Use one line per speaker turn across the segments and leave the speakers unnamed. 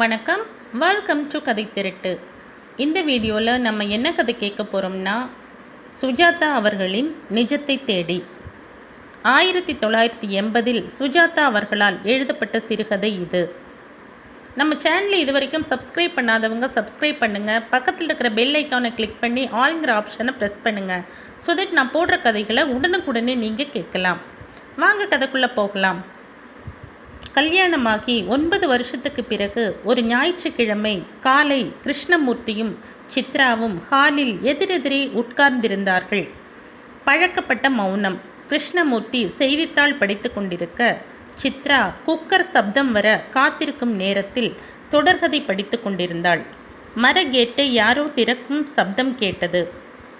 வணக்கம். Welcome to கதை திருட்டு. இந்த வீடியோவில் நம்ம என்ன கதை கேட்க போகிறோம்னா சுஜாதா அவர்களின் நிஜத்தை தேடி. ஆயிரத்தி தொள்ளாயிரத்தி எண்பதில் சுஜாதா அவர்களால் எழுதப்பட்ட சிறுகதை இது. நம்ம சேனலை இது வரைக்கும் சப்ஸ்கிரைப் பண்ணாதவங்க சப்ஸ்கிரைப் பண்ணுங்கள் பக்கத்தில் இருக்கிற பெல் ஐக்கானை கிளிக் பண்ணி ஆல்ங்கிற ஆப்ஷனை ப்ரெஸ் பண்ணுங்கள் ஸோ தட் நான் போடுற கதைகளை உடனுக்குடனே நீங்கள் கேட்கலாம். வாங்க கதைக்குள்ளே போகலாம். கல்யாணமாகி ஒன்பது வருஷத்துக்கு பிறகு ஒரு ஞாயிற்றுக்கிழமை காலை கிருஷ்ணமூர்த்தியும் சித்ராவும் ஹாலில் எதிரெதிரே உட்கார்ந்திருந்தார்கள். பழக்கப்பட்ட மௌனம். கிருஷ்ணமூர்த்தி செய்தித்தாள் படித்து கொண்டிருக்க சித்ரா குக்கர் சப்தம் வர காத்திருக்கும் நேரத்தில் தொடர்கதை படித்து கொண்டிருந்தாள். மர கேட்டை யாரோ திறக்கும் சப்தம் கேட்டது.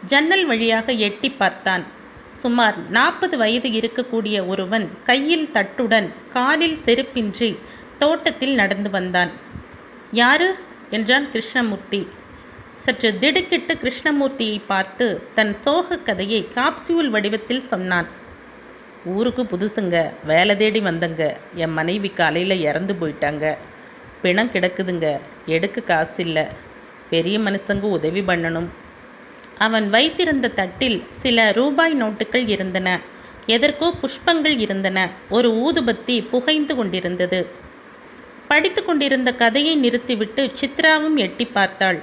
ஜன்னல் வழியாக எட்டி பார்த்தான். சுமார் நாற்பது வயது இருக்கக்கூடிய ஒருவன் கையில் தட்டுடன் காலில் செருப்பின்றி தோட்டத்தில் நடந்து வந்தான். யாரு? என்றான் கிருஷ்ணமூர்த்தி. சற்று திடுக்கிட்டு கிருஷ்ணமூர்த்தியை பார்த்து தன் சோக கதையை காப்சியூல் வடிவத்தில் சொன்னான். ஊருக்கு புதுசுங்க வேலை தேடி வந்தங்க. என் மனைவி காலையில் இறந்து போயிட்டாங்க. பிணம் கிடக்குதுங்க எடுக்க காசு இல்லை பெரிய மனுஷங்க உதவி பண்ணணும். அவன் வைத்திருந்த தட்டில் சில ரூபாய் நோட்டுகள் இருந்தன. எதற்கோ புஷ்பங்கள் இருந்தன. ஒரு ஊதுபத்தி புகைந்து கொண்டிருந்தது. படித்து கொண்டிருந்த கதையை நிறுத்திவிட்டு சித்ராவும் எட்டி பார்த்தாள்.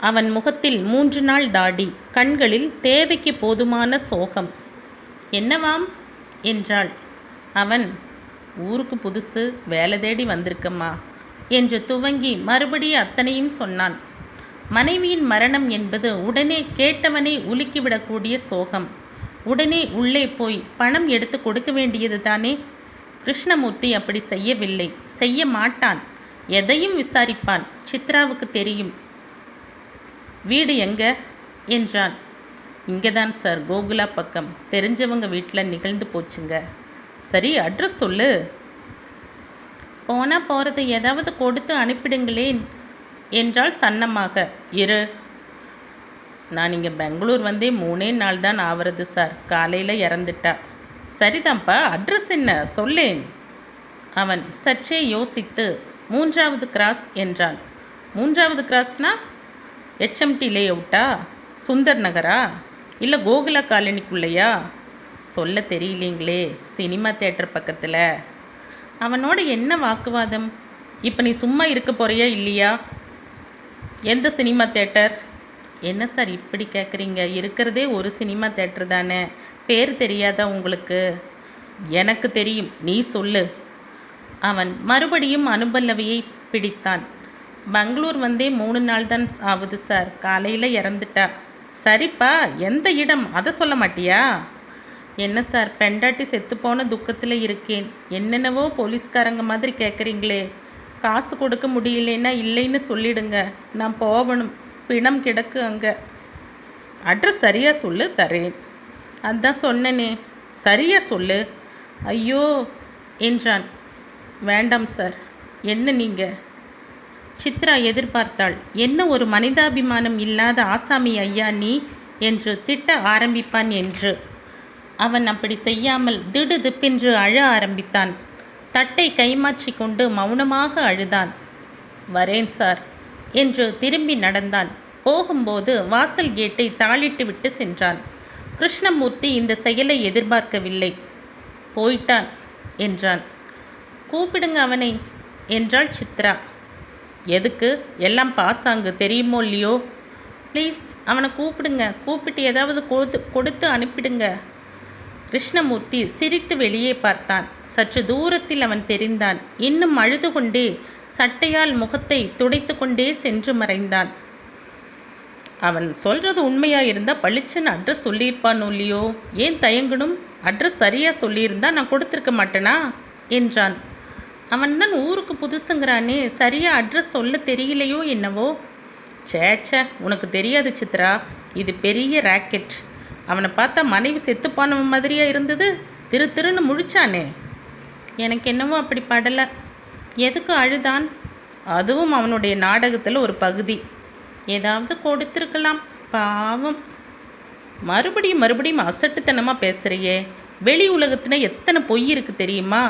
அவன் முகத்தில் மூன்று நாள் தாடி கண்களில் தேவைக்கு போதுமான சோகம். என்னவாம்? என்றாள். அவன் ஊருக்கு புதுசு வேலை தேடி வந்திருக்கம்மா என்று துவங்கி மறுபடியும் அத்தனையும் சொன்னான். மனைவியின் மரணம் என்பது உடனே கேட்டவனை உலுக்கிவிடக்கூடிய சோகம். உடனே உள்ளே போய் பணம் எடுத்து கொடுக்க வேண்டியது தானே? கிருஷ்ணமூர்த்தி அப்படி செய்யவில்லை. செய்ய மாட்டான். எதையும் விசாரிப்பான். சித்ராவுக்கு தெரியும். வீடு எங்க? என்றான். இங்கே தான் சார். கோகுலா பக்கம். தெரிஞ்சவங்க வீட்டில் நிகழ்ந்து போச்சுங்க. சரி அட்ரஸ் சொல்லு. போனால் போகிறது ஏதாவது கொடுத்து அனுப்பிடுங்களேன். என்றாள் சன்னமாக. இரு. நான் இங்கே பெங்களூர் வந்தே மூணே நாள் தான் ஆவறது சார். காலையில் இறந்துட்டா. சரிதான்ப்பா அட்ரஸ் என்ன? சொல்லேன். அவன் சற்றே யோசித்து மூன்றாவது கிராஸ் என்றான். மூன்றாவது கிராஸ்னா ஹெச்எம்டி லே அவுட்டா சுந்தர் நகரா? இல்லை கோகுலா காலனிக்குள்ளையா? சொல்ல தெரியலீங்களே சினிமா தேட்டர் பக்கத்தில். அவனோட என்ன வாக்குவாதம்? இப்போ நீ சும்மா இருக்க போறியா இல்லையா? எந்த சினிமா தேட்டர்? என்ன சார் இப்படி கேட்குறீங்க இருக்கிறதே ஒரு சினிமா தேட்டர் தானே. பேர் தெரியாதா உங்களுக்கு? எனக்கு தெரியும். நீ சொல்லு. அவன் மறுபடியும் அனுபல்லவியை பிடித்தான். பெங்களூர் வந்தே மூணு நாள் தான் ஆகுது சார். காலையில் இறந்துட்டா. சரிப்பா எந்த இடம்? அதை சொல்ல மாட்டியா? என்ன சார் பெண்டாட்டி செத்துப்போன துக்கத்தில் இருக்கேன். என்னென்னவோ போலீஸ்காரங்க மாதிரி கேட்குறீங்களே காசு கொடுக்க முடியலன்னா இல்லைன்னு சொல்லிடுங்க. நான் போகணும் பிணம் கிடக்கு அங்கே. அட்ரஸ் சரியாக சொல்லு தரேன். அதான் சொன்னனே. சரியாக சொல்லு. ஐயோ என்றான். வேண்டாம் சார். என்ன நீங்கள் சித்ரா எதிர்பார்த்தாள். என்ன ஒரு மனிதாபிமானம் இல்லாத ஆசாமி ஐயா நீ? என்று திட்ட ஆரம்பிப்பான் என்று. அவன் அப்படி செய்யாமல் திடுதிப்பென்று அழ ஆரம்பித்தான். தட்டை கைமாற்றி கொண்டு மௌனமாக அழுதான். வரேன் சார் என்று திரும்பி நடந்தான். போகும்போது வாசல் கேட்டை தாளிட்டு விட்டு சென்றான். கிருஷ்ணமூர்த்தி இந்த செயலை எதிர்பார்க்கவில்லை. போயிட்டான் என்றான். கூப்பிடுங்க அவனை என்றாள் சித்ரா. எதுக்கு? எல்லாம் பாசாங்கு தெரியுமோ இல்லையோ? ப்ளீஸ் அவனை கூப்பிடுங்க. கூப்பிட்டு ஏதாவது கொடுத்து கொடுத்து அனுப்பிடுங்க. கிருஷ்ணமூர்த்தி சிரித்து வெளியே பார்த்தான். சற்று தூரத்தில் அவன் தெரிந்தான். இன்னும் அழுது கொண்டே சட்டையால் முகத்தை துடைத்து கொண்டே சென்று மறைந்தான். அவன் சொல்கிறது உண்மையாக இருந்தால் பளிச்சுன்னு அட்ரஸ் சொல்லியிருப்பானோ இல்லையோ? ஏன் தயங்கணும்? அட்ரஸ் சரியாக சொல்லியிருந்தா நான் கொடுத்துருக்க மாட்டேனா? என்றான். அவன் தான் ஊருக்கு புதுசுங்கிறானே சரியாக அட்ரஸ் சொல்ல தெரியலையோ என்னவோ? சேச்ச உனக்கு தெரியாது சித்ரா. இது பெரிய ராக்கெட். அவனை பார்த்தா மனைவி செத்துப்பானவன் மாதிரியா இருந்தது. திரு திருன்னு முழிச்சானே. எனக்கு என்னவோ அப்படி படலை. எதுக்கு அழுதான்? அதுவும் அவனுடைய நாடகத்தில் ஒரு பகுதி. ஏதாவது கொடுத்துருக்கலாம். பாவம். மறுபடியும் மறுபடியும் அசட்டுத்தனமாக பேசுகிறியே வெளி உலகத்தில் எத்தனை பொய் இருக்குது தெரியுமா?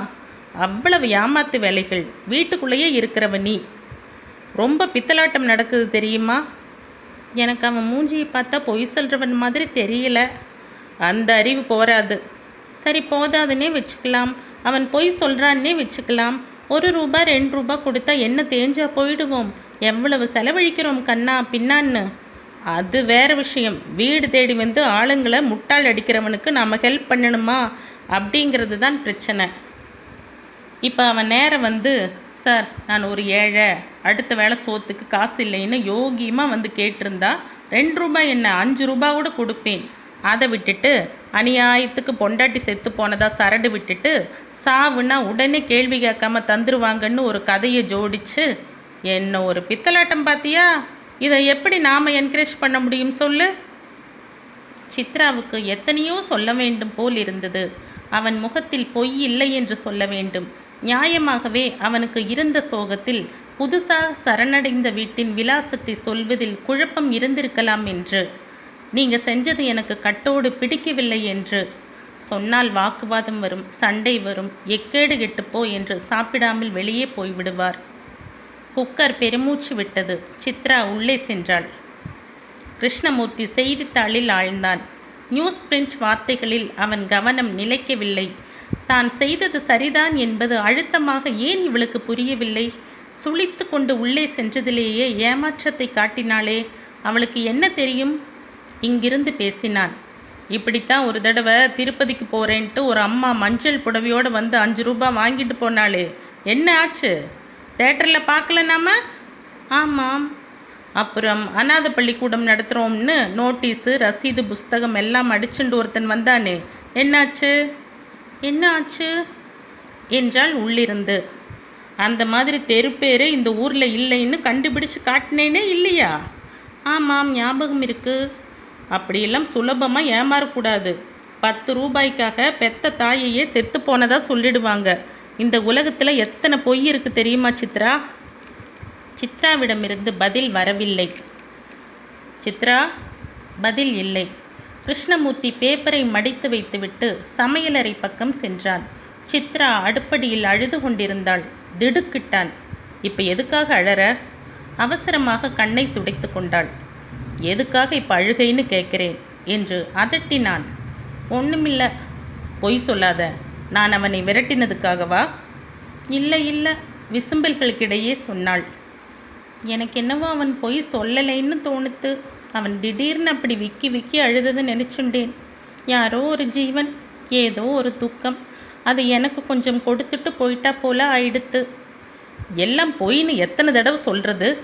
அவ்வளவு ஏமாத்து வேலைகள். வீட்டுக்குள்ளேயே இருக்கிறவ நீ. ரொம்ப பித்தலாட்டம் நடக்குது தெரியுமா? எனக்கு அவன் மூஞ்சியை பார்த்தா பொய் சொல்கிறவன் மாதிரி தெரியல. அந்த அறிவு போராது. சரி போதாதுன்னே வச்சுக்கலாம். அவன் பொய் சொல்கிறான்னே வச்சுக்கலாம். ஒரு ரூபா ரெண்டு ரூபா கொடுத்தா என்ன தேஞ்சா போயிடுவோம். எவ்வளவு செலவழிக்கிறோம் கண்ணா பின்னான்னு. அது வேற விஷயம். வீடு தேடி வந்து ஆளுங்களை முட்டாள் அடிக்கிறவனுக்கு நாம் ஹெல்ப் பண்ணணுமா? அப்படிங்கிறது தான் பிரச்சனை. இப்போ அவன் நேரம் வந்து சார் நான் ஒரு ஏழை. அடுத்த வேளை சோத்துக்கு காசு இல்லைன்னு யோகியமாக வந்து கேட்டிருந்தா ரெண்டு ரூபாய் என்ன அஞ்சு ரூபா கூட கொடுப்பேன். அதை விட்டுட்டு அநியாயத்துக்கு பொண்டாட்டி செத்து போனதா சரடு விட்டுட்டு சாவுன்னா உடனே கேள்வி கேட்காம தந்துருவாங்கன்னு ஒரு கதையை ஜோடிச்சு என்ன ஒரு பித்தலாட்டம் பார்த்தியா இதை எப்படி நாம் என்கரேஜ் பண்ண முடியும் சொல்லு? சித்ராவுக்கு எத்தனையோ சொல்ல வேண்டும் போல் இருந்தது. அவன் முகத்தில் பொய் இல்லை என்று சொல்ல வேண்டும். நியாயமாகவே அவனுக்கு இருந்த சோகத்தில் புதுசாக சரணடைந்த வீட்டின் விலாசத்தை சொல்வதில் குழப்பம் இருந்திருக்கலாம் என்று. நீங்கள் செஞ்சது எனக்கு கட்டோடு பிடிக்கவில்லை என்று. சொன்னால் வாக்குவாதம் வரும் சண்டை வரும் எக்கேடு கெட்டுப்போ என்று சாப்பிடாமல் வெளியே போய்விடுவார் குக்கர் பெருமூச்சு விட்டது. சித்ரா உள்ளே சென்றாள். கிருஷ்ணமூர்த்தி செய்தித்தாளில் ஆழ்ந்தான். நியூஸ் பிரிண்ட் வார்த்தைகளில் அவன் கவனம் நிலைக்கவில்லை. தான் செய்தது சரிதான் என்பது அழுத்தமாக ஏன் இவளுக்கு புரியவில்லை? சுழித்து கொண்டு உள்ளே சென்றதிலேயே ஏமாற்றத்தை காட்டினாளே அவளுக்கு என்ன தெரியும்? இங்கிருந்து பேசினான். இப்படித்தான் ஒரு தடவை திருப்பதிக்கு போகிறேன்ட்டு ஒரு அம்மா மஞ்சள் புடவையோடு வந்து அஞ்சு ரூபா வாங்கிட்டு போனாளே என்ன ஆச்சு? தேட்டரில் பார்க்கல நாம? ஆமாம். அப்புறம் அநாத பள்ளிக்கூடம் நடத்துகிறோம்னு நோட்டீஸு ரசீது புஸ்தகம் எல்லாம் அடிச்சுண்டு ஒருத்தன் வந்தானே. என்னாச்சு? என்ன ஆச்சு என்றால் உள்ளிருந்து. அந்த மாதிரி தெரு இந்த ஊரில் இல்லைன்னு கண்டுபிடிச்சு காட்டினேனே இல்லையா? ஆமாம் ஞாபகம் இருக்குது அப்படியெல்லாம் சுலபமாக ஏமாறக்கூடாது. பத்து ரூபாய்க்காக பெத்த தாயையே செத்து போனதாக சொல்லிடுவாங்க. இந்த உலகத்தில் எத்தனை பொய் இருக்குது தெரியுமா சித்ரா? சித்ராவிடமிருந்து பதில் வரவில்லை. சித்ரா பதில் இல்லை. கிருஷ்ணமூர்த்தி பேப்பரை மடித்து வைத்துவிட்டு சமையலறை பக்கம் சென்றான். சித்ரா அடுப்படியில் அழுது கொண்டிருந்தாள். திடுக்கிட்டான். இப்போ எதுக்காக அழற? அவசரமாக கண்ணை துடைத்து கொண்டாள். எதுக்காக இப்போ அழுகைன்னு கேட்கிறேன்? என்று அதட்டினான். ஒன்றுமில்ல பொய் சொல்லாத. நான் அவனை விரட்டினதுக்காகவா? இல்லை இல்லை விசும்பல்களுக்கிடையே சொன்னாள். எனக்கு என்னவோ அவன் பொய் சொல்லலைன்னு தோணுத்து. அவன் திடீர்னு அப்படி விக்கி விக்கி அழுதது நினச்சுண்டேன். யாரோ ஒரு ஜீவன் ஏதோ ஒரு துக்கம். அதை எனக்கு கொஞ்சம் கொடுத்துட்டு போயிட்டா போல ஆயிடுத்து. எல்லாம் பொய்ன்னு எத்தனை தடவை சொல்கிறது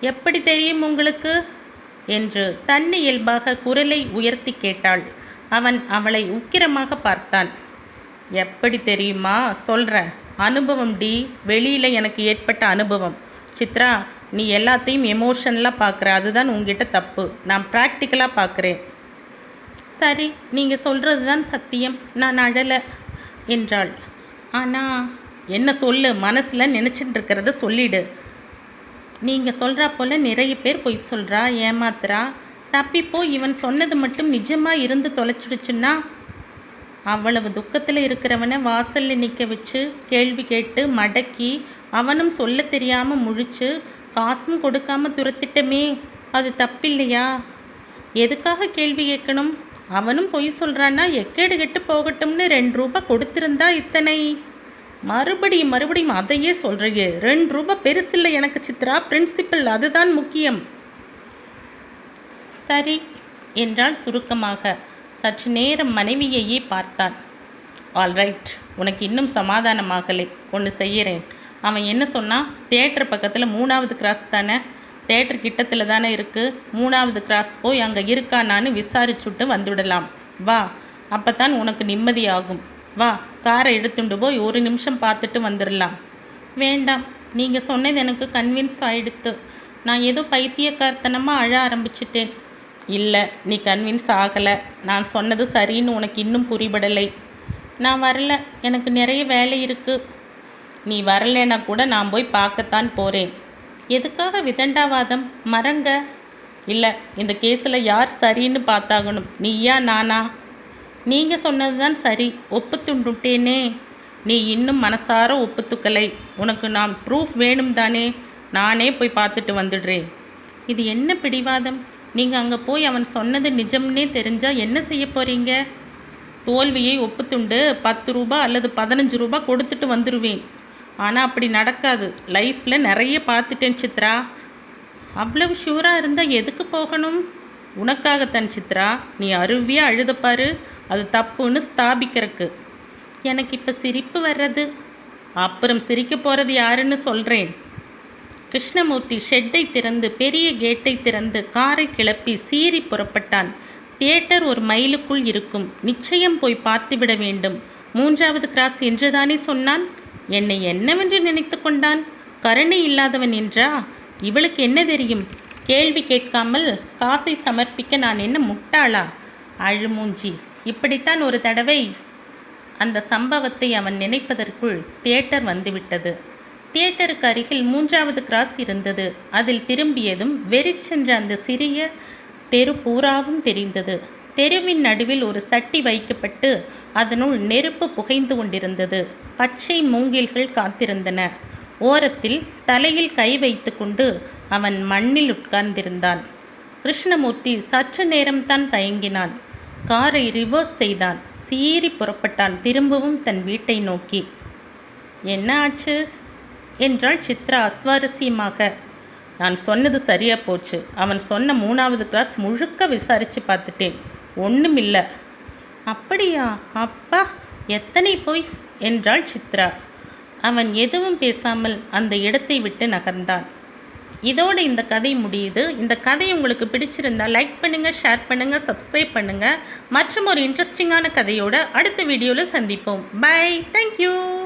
எப்படி தெரியும் உங்களுக்கு? என்று தன்னை இயல்பாக குரலை உயர்த்தி கேட்டாள். அவன் அவளை உக்கிரமாக பார்த்தான். எப்படி தெரியுமா? சொல்கிறேன் அனுபவம் டி வெளியில் எனக்கு ஏற்பட்ட அனுபவம். சித்ரா நீ எல்லாத்தையும் எமோஷனலாக பார்க்குற அதுதான் உங்ககிட்ட தப்பு. நான் ப்ராக்டிக்கலாக பார்க்குறேன் சரி நீங்கள் சொல்கிறது தான் சத்தியம். நான் அழலை என்றாள். ஆனால் என்ன சொல்லு? மனசில் நினச்சிட்டு இருக்கிறத சொல்லிடு. நீங்கள் சொல்கிறா போல் நிறைய பேர் பொய் சொல்கிறா ஏமாத்துறா. தப்பிப்போ இவன் சொன்னது மட்டும் நிஜமாக இருந்து தொலைச்சிடுச்சுன்னா அவ்வளவு துக்கத்தில் இருக்கிறவனை வாசலில் நிற்க வச்சு கேள்வி கேட்டு மடக்கி அவனும் சொல்ல தெரியாமல் முழிச்சு காசும் கொடுக்காம துரத்திட்டமே அது தப்பில்லையா? எதுக்காக கேள்வி கேட்கணும்? அவனும் பொய் சொல்கிறான்னா எக்கேடு கெட்டு போகட்டும்னு ரெண்டு ரூபா கொடுத்துருந்தா இத்தனை. மறுபடியும் மறுபடியும் அதையே சொல்கிறையே ரெண்டு ரூபா பெருசில்லை எனக்கு சித்ரா பிரின்சிபல் அதுதான் முக்கியம். சரி என்றால் சுருக்கமாக. சற்று நேரம் மனைவியையே பார்த்தான். ஆல்ரைட் உனக்கு இன்னும் சமாதானமாகலை. ஒன்று செய்கிறேன் அவன் என்ன சொன்னான் தேட்டர் பக்கத்தில் மூணாவது கிராஸ் தானே? தேட்டர் கிட்டத்தில் தானே இருக்குது மூணாவது கிராஸ் போய் அங்கே இருக்கானான்னு விசாரிச்சுட்டு வந்துவிடலாம் வா. அப்போ தான் உனக்கு நிம்மதியாகும். வா. காரை எடுத்துட்டு போய் ஒரு நிமிஷம் பார்த்துட்டு வந்துடலாம். வேண்டாம். நீங்கள் சொன்னது எனக்கு கன்வின்ஸ் ஆயிடுத்து. நான் ஏதோ பைத்தியக்காரத்தனமாக அழ ஆரம்பிச்சிட்டேன். இல்லை நீ கன்வின்ஸ் ஆகலை. நான் சொன்னது சரின்னு உனக்கு இன்னும் புரிபடலை. நான் வரல. எனக்கு நிறைய வேலை இருக்குது நீ வரலைன்னா கூட நான் போய் பார்க்கத்தான் போகிறேன் எதுக்காக விதண்டாவாதம்? மறங்க. இல்லை இந்த கேஸில் யார் சரின்னு பார்த்தாகணும். நீயா நானா? நீங்கள் சொன்னது தான் சரி. ஒப்புத்துண்டுட்டேனே. நீ இன்னும் மனசார ஒப்புத்துக்கலை. உனக்கு நான் ப்ரூஃப் வேணும் தானே நானே போய் பார்த்துட்டு வந்துடுறேன். இது என்ன பிடிவாதம்? நீங்கள் அங்கே போய் அவன் சொன்னது நிஜம்னே தெரிஞ்சால் என்ன செய்ய போகிறீங்க தோல்வியை ஒப்புத்துண்டு பத்து ரூபா அல்லது பதினஞ்சு ரூபா கொடுத்துட்டு வந்துடுவேன் ஆனால் அப்படி நடக்காது. லைஃப்பில் நிறைய பார்த்துட்டேன் சித்ரா. அவ்வளவு ஷூராக இருந்தால் எதுக்கு போகணும்? உனக்காகத்தான் சித்ரா. நீ அருவியாக அழுதப்பாரு அது தப்புன்னு ஸ்தாபிக்கிறக்கு. எனக்கு இப்போ சிரிப்பு வர்றது. அப்புறம் சிரிக்க போகிறது யாருன்னு சொல்கிறேன் கிருஷ்ணமூர்த்தி ஷெட்டை திறந்து பெரிய கேட்டை திறந்து காரை கிளப்பி சீறி புறப்பட்டான். தியேட்டர் ஒரு மைலுக்குள் இருக்கும். நிச்சயம் போய் பார்த்துவிட வேண்டும். மூன்றாவது கிராஸ் என்றுதானே சொன்னான்? என்னை என்னவென்று நினைத்து கொண்டான்? கருணை இல்லாதவன் என்றா? இவளுக்கு என்ன தெரியும்? கேள்வி கேட்காமல் காசை சமர்ப்பிக்க நான் என்ன முட்டாளா? அழுமூஞ்சி இப்படித்தான் ஒரு தடவை. அந்த சம்பவத்தை அவன் நினைப்பதற்குள் தியேட்டர் வந்துவிட்டது. தியேட்டருக்கு அருகில் மூன்றாவது கிராஸ் இருந்தது. அதில் திரும்பியதும் வெறிச்சென்ற அந்த சிறிய தெரு பூராவும் தெரிந்தது. தெருவின் நடுவில் ஒரு சட்டி வைக்கப்பட்டு அதனுள் நெருப்பு புகைந்து கொண்டிருந்தது. பச்சை மூங்கில்கள் காத்திருந்தன. ஓரத்தில் தலையில் கை வைத்துக்கொண்டு அவன் மண்ணில் உட்கார்ந்திருந்தான். கிருஷ்ணமூர்த்தி சற்று நேரம்தான் தயங்கினான். காரை ரிவர்ஸ் செய்தான். சீறி புறப்பட்டான். திரும்பவும் தன் வீட்டை நோக்கி. என்ன ஆச்சு? என்றாள் சித்ரா அஸ்வாரஸ்யமாக. நான் சொன்னது சரியாக போச்சு. அவன் சொன்ன மூணாவது கிளாஸ் முழுக்க விசாரித்து பார்த்துட்டேன். ஒன்றுமில்லை அப்படியா? அப்பா எத்தனை போய்? என்றாள் சித்ரா. அவன் எதுவும் பேசாமல் அந்த இடத்தை விட்டு நகர்ந்தான். இதோடு இந்த கதை முடியுது. இந்த கதை உங்களுக்கு பிடிச்சிருந்தா லைக் பண்ணுங்கள் ஷேர் பண்ணுங்கள் சப்ஸ்கிரைப் பண்ணுங்கள் மற்றும் ஒரு இன்ட்ரெஸ்டிங்கான கதையோடு அடுத்த வீடியோவில் சந்திப்போம். பை. Thank you.